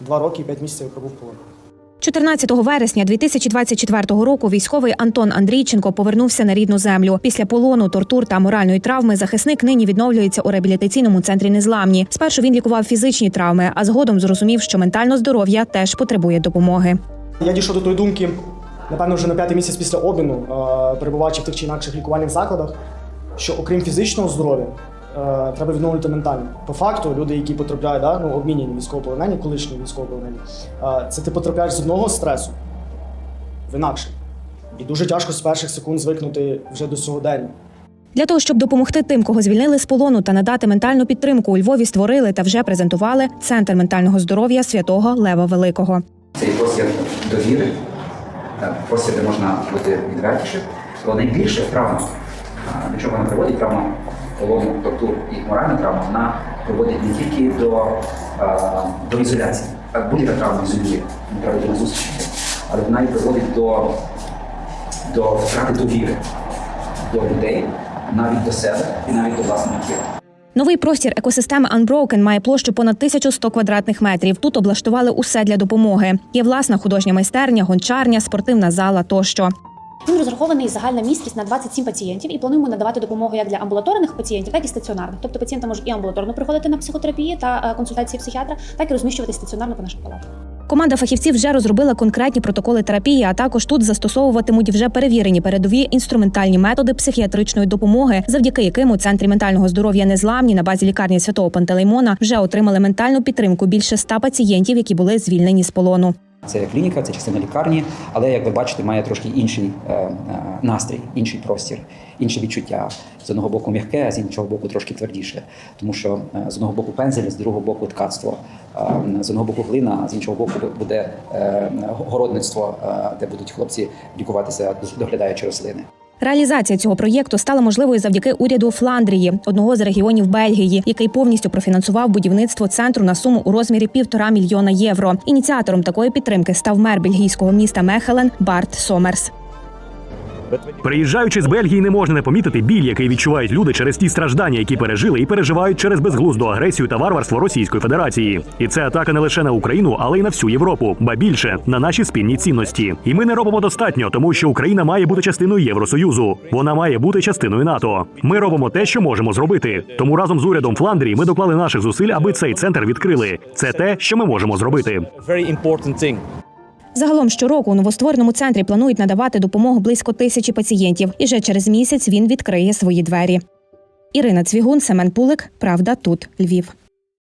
два роки і п'ять місяців я пробув в полоні. 14 вересня 2024 року військовий Антон Андрійченко повернувся на рідну землю. Після полону, тортур та моральної травми захисник нині відновлюється у реабілітаційному центрі незламні. Спершу він лікував фізичні травми, а згодом зрозумів, що ментальне здоров'я теж потребує допомоги. Я дійшов до тої думки, напевно, вже на п'ятий місяць після обміну, е, перебуваючи в тих чи інакших лікувальних закладах, що окрім фізичного здоров'я, треба відновлювати ментальне. По факту, люди, які потрапляють, да, ну, обмінені військовополонені, колишні військовополонені, е, це ти потрапляєш з одного стресу в інакший. І дуже тяжко з перших секунд звикнути вже до сьогодення. Для того щоб допомогти тим, кого звільнили з полону та надати ментальну підтримку, у Львові створили та вже презентували центр ментального здоров'я святого Лева Великого. Цей простір довіри, е, простір, де можна бути відвертішим. Бо найбільше травма, е, до чого вона приводить, травма полону, тортур і моральна травма, вона приводить не тільки до, е, до ізоляції. Будь-яка травма ізолює, не треба до зустрічі, але вона і приводить до, до втрати довіри до людей, навіть до себе і навіть до власного тіла. Новий простір екосистеми Unbroken має площу понад 1100 квадратних метрів. Тут облаштували усе для допомоги. Є власна художня майстерня, гончарня, спортивна зала тощо. Він розрахований загальна місткість на 27 пацієнтів і плануємо надавати допомогу як для амбулаторних пацієнтів, так і стаціонарних. Тобто пацієнти можуть і амбулаторно приходити на психотерапію та е, консультації психіатра, так і розміщувати стаціонарно по наших палатах. Команда фахівців вже розробила конкретні протоколи терапії, а також тут застосовуватимуть вже перевірені передові інструментальні методи психіатричної допомоги, завдяки яким у центрі ментального здоров'я незламні на базі лікарні святого Пантелеймона вже отримали ментальну підтримку більше ста пацієнтів, які були звільнені з полону. Це клініка, це частина лікарні, але як ви бачите, має трошки інший е, е, настрій, інший простір, інше відчуття. З одного боку м'яке, а з іншого боку трошки твердіше. Тому що е, з одного боку пензель, з другого боку ткацтво, з одного боку глина, а з іншого боку буде городництво, де будуть хлопці лікуватися, доглядаючи рослини. Реалізація цього проєкту стала можливою завдяки уряду Фландрії, одного з регіонів Бельгії, який повністю профінансував будівництво центру на суму у розмірі півтора мільйона євро. Ініціатором такої підтримки став мер бельгійського міста Мехелен Барт Сомерс. Приїжджаючи з Бельгії, не можна не помітити біль, який відчувають люди через ті страждання, які пережили і переживають через безглузду агресію та варварство Російської Федерації. І це атака не лише на Україну, але й на всю Європу, ба більше на наші спільні цінності. І ми не робимо достатньо, тому що Україна має бути частиною Євросоюзу. Вона має бути частиною НАТО. Ми робимо те, що можемо зробити. Тому разом з урядом Фландрії ми доклали наших зусиль, аби цей центр відкрили. Це те, що ми можемо зробити. Загалом щороку у новоствореному центрі планують надавати допомогу близько тисячі пацієнтів, і вже через місяць він відкриє свої двері. Ірина Цвігун, Семен Пулик. Правда, тут Львів.